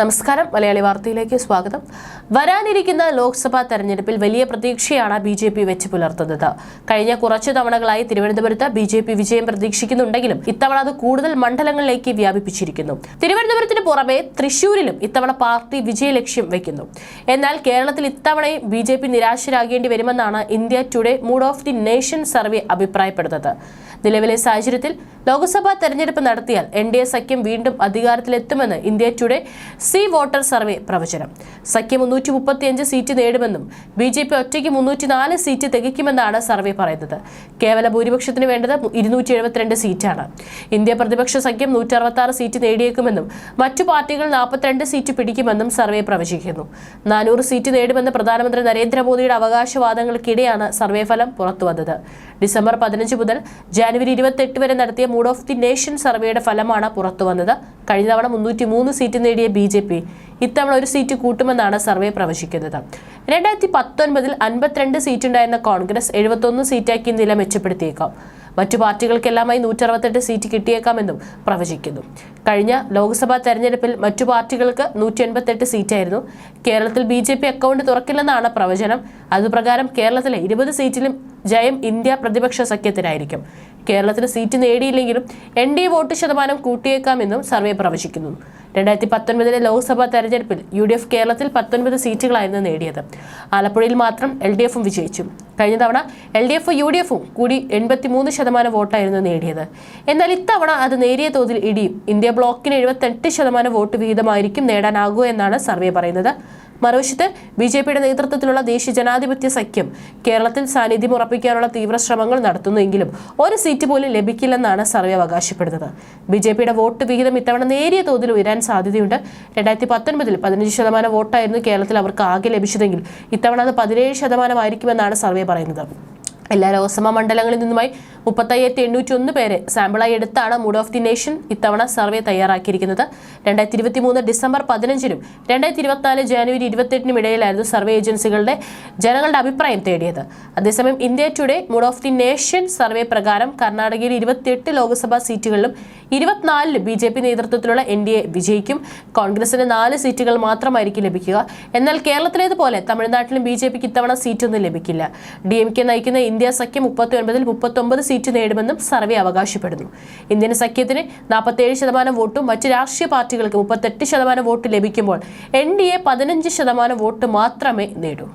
നമസ്കാരം. മലയാളി വാർത്തയിലേക്ക് സ്വാഗതം. വരാനിരിക്കുന്ന ലോക്സഭാ തെരഞ്ഞെടുപ്പിൽ വലിയ പ്രതീക്ഷയാണ് ബി ജെ പി വെച്ച് പുലർത്തുന്നത്. കഴിഞ്ഞ കുറച്ചു തവണകളായി തിരുവനന്തപുരത്ത് ബി ജെ പി വിജയം പ്രതീക്ഷിക്കുന്നുണ്ടെങ്കിലും ഇത്തവണ അത് കൂടുതൽ മണ്ഡലങ്ങളിലേക്ക് വ്യാപിപ്പിച്ചിരിക്കുന്നു. തിരുവനന്തപുരത്തിന് പുറമെ തൃശൂരിലും ഇത്തവണ പാർട്ടി വിജയലക്ഷ്യം വയ്ക്കുന്നു എന്നാൽ കേരളത്തിൽ ഇത്തവണയും ബി ജെ പി നിരാശരാകേണ്ടി വരുമെന്നാണ് India Today mood of the nation survey അഭിപ്രായപ്പെടുന്നത്. നിലവിലെ സാഹചര്യത്തിൽ ലോക്സഭാ തെരഞ്ഞെടുപ്പ് നടത്തിയാൽ എൻ ഡി എ സഖ്യം വീണ്ടും അധികാരത്തിലെത്തുമെന്ന് India today C voter survey പ്രവചനം. സഖ്യം മുന്നൂറ്റി മുപ്പത്തിയഞ്ച് സീറ്റ് നേടുമെന്നും ബി ജെ പി ഒറ്റയ്ക്ക് മുന്നൂറ്റിനാല് സീറ്റ് തികയ്ക്കുമെന്നാണ് സർവേ പറയുന്നത്. കേവല ഭൂരിപക്ഷത്തിന് വേണ്ടത് ഇരുന്നൂറ്റി എഴുപത്തിരണ്ട് സീറ്റാണ്. ഇന്ത്യ പ്രതിപക്ഷ സഖ്യം നൂറ്റി സീറ്റ് നേടിയേക്കുമെന്നും മറ്റു പാർട്ടികൾ നാൽപ്പത്തിരണ്ട് സീറ്റ് പിടിക്കുമെന്നും സർവേ പ്രവചിക്കുന്നു. നാനൂറ് സീറ്റ് നേടുമെന്ന് പ്രധാനമന്ത്രി നരേന്ദ്രമോദിയുടെ അവകാശവാദങ്ങൾക്കിടെയാണ് സർവേ ഫലം പുറത്തുവന്നത്. ഡിസംബർ പതിനഞ്ച് മുതൽ ജാനുവരി ഇരുപത്തെട്ട് വരെ നടത്തിയ മൂഡ് ഓഫ് ദി നേഷൻ സർവേയുടെ ഫലമാണ് പുറത്തുവന്നത്. കഴിഞ്ഞ തവണ മുന്നൂറ്റി മൂന്ന് സീറ്റ് നേടിയ ബി ജെ പി ഇത്തവണ ഒരു സീറ്റ് കൂട്ടുമെന്നാണ് സർവേ പ്രവചിക്കുന്നത്. രണ്ടായിരത്തി പത്തൊൻപതിൽ അൻപത്തിരണ്ട് സീറ്റുണ്ടായിരുന്ന കോൺഗ്രസ് എഴുപത്തൊന്ന് സീറ്റാക്കി നില മെച്ചപ്പെടുത്തിയേക്കാം. മറ്റു പാർട്ടികൾക്കെല്ലാമായി നൂറ്ററുപത്തെട്ട് സീറ്റ് കിട്ടിയേക്കാമെന്നും പ്രവചിക്കുന്നു. കഴിഞ്ഞ ലോക്സഭാ തെരഞ്ഞെടുപ്പിൽ മറ്റു പാർട്ടികൾക്ക് നൂറ്റി എൺപത്തെട്ട് സീറ്റായിരുന്നു. കേരളത്തിൽ ബി ജെ പി അക്കൗണ്ട് തുറക്കില്ലെന്നാണ് പ്രവചനം. അതുപ്രകാരം കേരളത്തിലെ ഇരുപത് സീറ്റിലും ജയം ഇന്ത്യ പ്രതിപക്ഷ സഖ്യത്തിനായിരിക്കും. കേരളത്തിന് സീറ്റ് നേടിയില്ലെങ്കിലും എൻ ഡി വോട്ട് ശതമാനം കൂട്ടിയേക്കാമെന്നും സർവേ പ്രവചിക്കുന്നു. രണ്ടായിരത്തി പത്തൊൻപതിലെ ലോക്സഭാ തെരഞ്ഞെടുപ്പിൽ യു ഡി എഫ് കേരളത്തിൽ പത്തൊൻപത് സീറ്റുകളായിരുന്നു നേടിയത്. ആലപ്പുഴയിൽ മാത്രം എൽ ഡി എഫും വിജയിച്ചു. കഴിഞ്ഞ തവണ എൽ ഡി എഫും യു ഡി എഫും കൂടി എൺപത്തിമൂന്ന് ശതമാനം വോട്ടായിരുന്നു നേടിയത്. എന്നാൽ ഇത്തവണ അത് നേരിയ തോതിൽ ഇടിയും. ഇന്ത്യ ബ്ലോക്കിന് എഴുപത്തെട്ട് ശതമാനം വോട്ട് വിഹിതമായിരിക്കും നേടാനാകൂ എന്നാണ് സർവേ പറയുന്നത്. മറുവശത്ത് ബി ജെ പിയുടെ നേതൃത്വത്തിലുള്ള ദേശീയ ജനാധിപത്യ സഖ്യം കേരളത്തിൽ സാന്നിധ്യം ഉറപ്പിക്കാനുള്ള തീവ്ര ശ്രമങ്ങൾ നടത്തുന്നുവെങ്കിലും ഒരു സീറ്റ് പോലും ലഭിക്കില്ലെന്നാണ് സർവേ അവകാശപ്പെടുന്നത്. ബി ജെ പിയുടെ വോട്ട് വിഹിതം ഇത്തവണ നേരിയ തോതിൽ ഉയരാൻ സാധ്യതയുണ്ട്. രണ്ടായിരത്തി പത്തൊൻപതിൽ പതിനഞ്ച് ശതമാനം വോട്ടായിരുന്നു കേരളത്തിൽ അവർക്ക് ആകെ ലഭിച്ചതെങ്കിൽ ഇത്തവണ അത് പതിനേഴ് ശതമാനമായിരിക്കുമെന്നാണ് സർവേ പറയുന്നത്. എല്ലാ ലോക്സഭാ മണ്ഡലങ്ങളിൽ നിന്നുമായി മുപ്പത്തയ്യായിരത്തി എണ്ണൂറ്റി ഒന്ന് പേരെ സാമ്പിളായി എടുത്താണ് മൂഡ് ഓഫ് ദി നേഷൻ ഇത്തവണ സർവേ തയ്യാറാക്കിയിരിക്കുന്നത്. രണ്ടായിരത്തി ഇരുപത്തി മൂന്ന് ഡിസംബർ പതിനഞ്ചിനും രണ്ടായിരത്തി ഇരുപത്തിനാല് ജനുവരി ഇരുപത്തെട്ടിനും ഇടയിലായിരുന്നു സർവേ ഏജൻസികളുടെ ജനങ്ങളുടെ അഭിപ്രായം തേടിയത്. അതേസമയം India Today mood of the nation survey പ്രകാരം കർണാടകയിൽ ഇരുപത്തിയെട്ട് ലോക്സഭാ സീറ്റുകളിലും ഇരുപത്തിനാലിൽ ബി ജെ പി നേതൃത്വത്തിലുള്ള എൻ ഡി എ വിജയിക്കും. കോൺഗ്രസിന് നാല് സീറ്റുകൾ മാത്രമായിരിക്കും ലഭിക്കുക. എന്നാൽ കേരളത്തിലേതുപോലെ തമിഴ്നാട്ടിലും ബി ജെ പിക്ക് ഇത്തവണ സീറ്റൊന്നും ലഭിക്കില്ല. ഡി എം കെ നയിക്കുന്ന ഇന്ത്യ സഖ്യം മുപ്പത്തി ഒൻപതിൽ മുപ്പത്തൊമ്പത് സീറ്റ് നേടുമെന്നും സർവേ അവകാശപ്പെടുന്നു. ഇന്ത്യൻ സഖ്യത്തിന് നാൽപ്പത്തേഴ് ശതമാനം വോട്ടും മറ്റ് രാഷ്ട്രീയ പാർട്ടികൾക്ക് മുപ്പത്തെട്ട് ശതമാനം വോട്ട് ലഭിക്കുമ്പോൾ എൻ ഡി എ പതിനഞ്ച് ശതമാനം വോട്ട് മാത്രമേ നേടൂ.